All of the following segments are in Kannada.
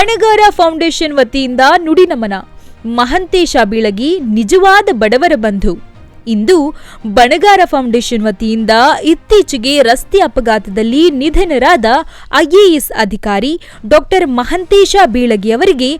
ಬಣಗಾರ ಫೌಂಡೇಶನ್ ವತಿಯಿಂದ ನುಡಿನಮನ. ಮಹಂತೇಶ ಬೀಳಗಿ ನಿಜವಾದ ಬಡವರ ಬಂಧು. ಇಂದು ಬಣಗಾರ ಫೌಂಡೇಶನ್ ವತಿಯಿಂದ ಇತ್ತೀಚೆಗೆ ರಸ್ತೆ ಅಪಘಾತದಲ್ಲಿ ನಿಧನರಾದ ಐಎಎಸ್ ಅಧಿಕಾರಿ ಡಾಕ್ಟರ್ ಮಹಂತೇಶ ಬೀಳಗಿ ಅವರಿಗೆ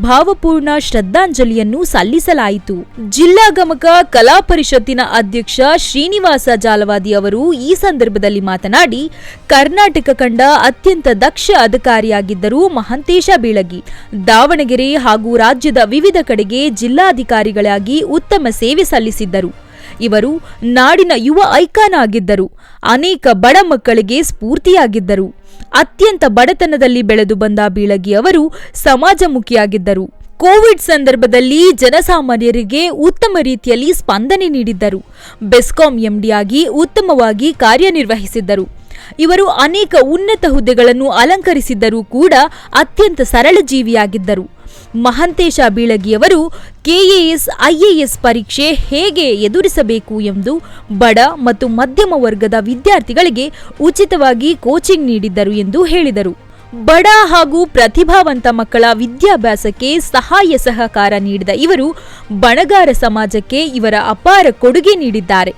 ಭಾವಪೂರ್ಣ ಶ್ರದ್ಧಾಂಜಲಿಯನ್ನು ಸಲ್ಲಿಸಲಾಯಿತು. ಜಿಲ್ಲಾ ಗಮಕ ಕಲಾ ಪರಿಷತ್ತಿನ ಅಧ್ಯಕ್ಷ ಶ್ರೀನಿವಾಸ ಜಾಲವಾದಿ ಅವರು ಈ ಸಂದರ್ಭದಲ್ಲಿ ಮಾತನಾಡಿ, ಕರ್ನಾಟಕ ಕಂಡ ಅತ್ಯಂತ ದಕ್ಷ ಅಧಿಕಾರಿಯಾಗಿದ್ದರು ಮಹಂತೇಶ ಬೀಳಗಿ. ದಾವಣಗೆರೆ ಹಾಗೂ ರಾಜ್ಯದ ವಿವಿಧ ಕಡೆಗೆ ಜಿಲ್ಲಾಧಿಕಾರಿಗಳಾಗಿ ಉತ್ತಮ ಸೇವೆ ಸಲ್ಲಿಸಿದ್ದರು. ಇವರು ನಾಡಿನ ಯುವ ಐಕಾನ್ ಆಗಿದ್ದರು ಅನೇಕ ಬಡ ಮಕ್ಕಳಿಗೆ ಸ್ಫೂರ್ತಿಯಾಗಿದ್ದರು. ಅತ್ಯಂತ ಬಡತನದಲ್ಲಿ ಬೆಳೆದು ಬಂದ ಬೀಳಗಿ ಅವರು ಸಮಾಜಮುಖಿಯಾಗಿದ್ದರು. ಕೋವಿಡ್ ಸಂದರ್ಭದಲ್ಲಿ ಜನಸಾಮಾನ್ಯರಿಗೆ ಉತ್ತಮ ರೀತಿಯಲ್ಲಿ ಸ್ಪಂದನೆ ನೀಡಿದ್ದರು. ಬೆಸ್ಕಾಂ ಎಂಡಿಯಾಗಿ ಉತ್ತಮವಾಗಿ ಕಾರ್ಯನಿರ್ವಹಿಸಿದ್ದರು. ಇವರು ಅನೇಕ ಉನ್ನತ ಹುದ್ದೆಗಳನ್ನು ಅಲಂಕರಿಸಿದ್ದರೂ ಕೂಡ ಅತ್ಯಂತ ಸರಳ ಜೀವಿಯಾಗಿದ್ದರು. ಮಹಂತೇಶ ಬೀಳಗಿಯವರು ಕೆಎಎಸ್, ಐಎಎಸ್ ಪರೀಕ್ಷೆ ಹೇಗೆ ಎದುರಿಸಬೇಕು ಎಂದು ಬಡ ಮತ್ತು ಮಧ್ಯಮ ವರ್ಗದ ವಿದ್ಯಾರ್ಥಿಗಳಿಗೆ ಉಚಿತವಾಗಿ ಕೋಚಿಂಗ್ ನೀಡಿದ್ದರು ಎಂದು ಹೇಳಿದರು. ಬಡ ಹಾಗೂ ಪ್ರತಿಭಾವಂತ ಮಕ್ಕಳ ವಿದ್ಯಾಭ್ಯಾಸಕ್ಕೆ ಸಹಾಯ ಸಹಕಾರ ನೀಡಿದ ಇವರು ಬಣಗಾರ ಸಮಾಜಕ್ಕೆ ಇವರ ಅಪಾರ ಕೊಡುಗೆ ನೀಡಿದ್ದಾರೆ.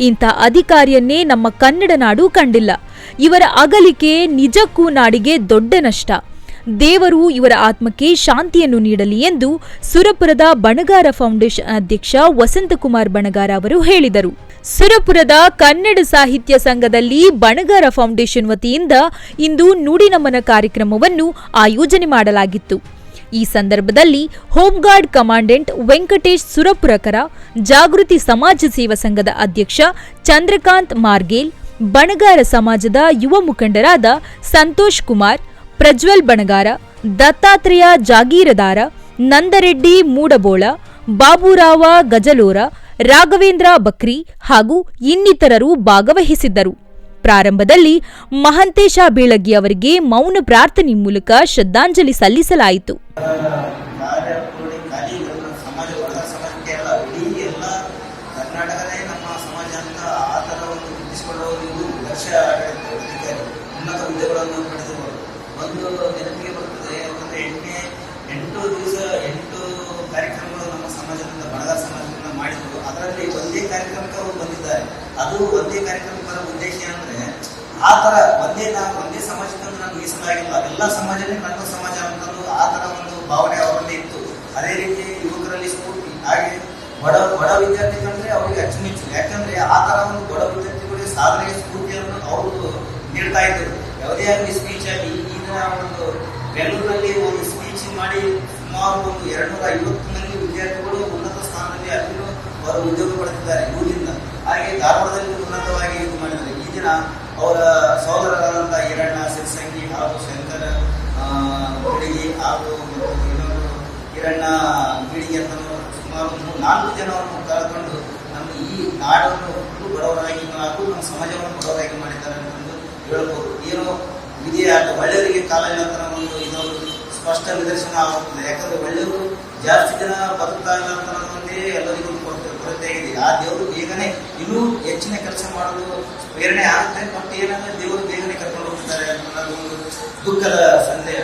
ಇಂಥ ಅಧಿಕಾರಿಯನ್ನೇ ನಮ್ಮ ಕನ್ನಡ ನಾಡು ಕಂಡಿಲ್ಲ. ಇವರ ಅಗಲಿಕೆ ನಿಜಕ್ಕೂ ನಾಡಿಗೆ ದೊಡ್ಡ ನಷ್ಟ. ದೇವರು ಇವರ ಆತ್ಮಕ್ಕೆ ಶಾಂತಿಯನ್ನು ನೀಡಲಿ ಎಂದು ಸುರಪುರದ ಬಣಗಾರ ಫೌಂಡೇಶನ್ ಅಧ್ಯಕ್ಷ ವಸಂತಕುಮಾರ್ ಬಣಗಾರ ಅವರು ಹೇಳಿದರು. ಸುರಪುರದ ಕನ್ನಡ ಸಾಹಿತ್ಯ ಸಂಘದಲ್ಲಿ ಬಣಗಾರ ಫೌಂಡೇಶನ್ ವತಿಯಿಂದ ಇಂದು ನುಡಿನಮನ ಕಾರ್ಯಕ್ರಮವನ್ನು ಆಯೋಜನೆ ಮಾಡಲಾಗಿತ್ತು. ಈ ಸಂದರ್ಭದಲ್ಲಿ ಹೋಮ್ಗಾರ್ಡ್ ಕಮಾಂಡೆಂಟ್ ವೆಂಕಟೇಶ್ ಸುರಪುರಕರ, ಜಾಗೃತಿ ಸಮಾಜ ಸೇವಾ ಸಂಘದ ಅಧ್ಯಕ್ಷ ಚಂದ್ರಕಾಂತ್ ಮಾರ್ಗೇಲ್, ಬಣಗಾರ ಸಮಾಜದ ಯುವ ಮುಖಂಡರಾದ ಸಂತೋಷ್ ಕುಮಾರ್ ಪ್ರಜ್ವಲ್ ಬಣಗಾರ, ದತ್ತಾತ್ರೇಯ ಜಾಗೀರದಾರ, ನಂದರೆಡ್ಡಿ ಮೂಡಬೋಳ, ಬಾಬುರಾವ ಗಜಲೋರ, ರಾಘವೇಂದ್ರ ಬಕ್ರಿ ಹಾಗೂ ಇನ್ನಿತರರು ಭಾಗವಹಿಸಿದ್ದರು. ಪ್ರಾರಂಭದಲ್ಲಿ ಮಹಂತೇಶ ಬೀಳಗಿ ಅವರಿಗೆ ಮೌನ ಪ್ರಾರ್ಥನೆ ಮೂಲಕ ಶ್ರದ್ಧಾಂಜಲಿ ಸಲ್ಲಿಸಲಾಯಿತು. ಕಾರ್ಯಕ್ರಮಕ್ಕೆ ಅವರು ಬಂದಿದ್ದಾರೆ. ಅದು ಒಂದೇ ಕಾರ್ಯಕ್ರಮಕ್ಕೆ ಬರೋ ಉದ್ದೇಶ ಅಂದ್ರೆ ಆ ತರ ಒಂದೇ ನಾವು ಒಂದೇ ಸಮಾಜಕ್ಕೆ ನಾನು ಮೀಸಲಾಗಿಲ್ಲ ಎಲ್ಲ ಸಮಾಜನೇ ನನ್ನ ಸಮಾಜ ಅಂತಂದು ಆ ತರ ಒಂದು ಭಾವನೆ ಅವರಲ್ಲಿ ಇತ್ತು. ಅದೇ ರೀತಿ ಯುವಕರಲ್ಲಿ ಸ್ಫೂರ್ತಿ. ಹಾಗೆ ಬಡ ಬಡ ವಿದ್ಯಾರ್ಥಿಗಳಂದ್ರೆ ಅವರಿಗೆ ಅಚ್ಚುಮೆಚ್ಚು. ಯಾಕಂದ್ರೆ ಆ ತರ ಒಂದು ಬಡ ವಿದ್ಯಾರ್ಥಿಗಳಿಗೆ ಸಾಧನೆಗೆ ಸ್ಫೂರ್ತಿಯನ್ನು ಅವರು ನೀಡ್ತಾ ಇದ್ದರು ಯಾವುದೇ ಆಗಲಿ ಸ್ಪೀಚ್ ಆಗಿ ಈಗ ಒಂದು ಬೆಂಗಳೂರಲ್ಲಿ ಒಂದು ಸ್ಪೀಚ್ ಮಾಡಿ ಸುಮಾರು ಒಂದು ಎರಡ್ನೂರ ಐವತ್ತು ಅವರು ಉದ್ಯೋಗ ಪಡೆದಿದ್ದಾರೆ ಊರಿಂದ ಹಾಗೆ ಧಾರವಾಡದಲ್ಲಿ ಉನ್ನತವಾಗಿ ಇದು ಮಾಡಿದ್ದಾರೆ. ಈ ದಿನ ಅವರ ಸಹೋದರರಾದಂತಹ ಈರಣ್ಣ, ಸಿರ್ಸಂಗಿ ಹಾಗೂ ಶಂಕರ ಬಿಡಿಗಿ ಹಾಗೂ ಇನ್ನೊಂದು ಈರಣ್ಣ ಬಿಡಿಗಿ ಅಂತ ಸುಮಾರು ಮೂರು, ನಾಲ್ಕು ಜನವನ್ನು ಕಳ್ಕೊಂಡು ನಮ್ಮ ಈ ನಾಡನ್ನು ಬಡವರಾಗಿ ಹಾಗೂ ನಮ್ಮ ಸಮಾಜವನ್ನು ಬಡವರಾಗಿ ಮಾಡಿದ್ದಾರೆ ಅಂತಂದು ಹೇಳ್ಬೋದು. ಏನೋ ವಿಧಿಯ ಒಳ್ಳೆಯವರಿಗೆ ಕಾಲ ಒಂದು ಇದೊಂದು ಸ್ಪಷ್ಟ ನಿದರ್ಶನ ಆಗುತ್ತದೆ. ಯಾಕಂದ್ರೆ ಒಳ್ಳೆಯವರು ಜಾಸ್ತಿ ಜನ ಬದುಕ್ತಾ ಇಲ್ಲ ಅಂತ ಆ ದೇವರು ಬೇಗನೆ ಇನ್ನೂ ಹೆಚ್ಚಿನ ಕೆಲಸ ಮಾಡಲು ಪ್ರೇರಣೆ ಆಗುತ್ತೆ, ಮತ್ತೆ ಏನಂದ್ರೆ ದೇವರು ಬೇಗನೆ ಕರ್ಕೊಂಡು ಹೋಗ್ತಾರೆ ಅನ್ನೋದು ಒಂದು ದುಃಖದ ಸಂದೇಹ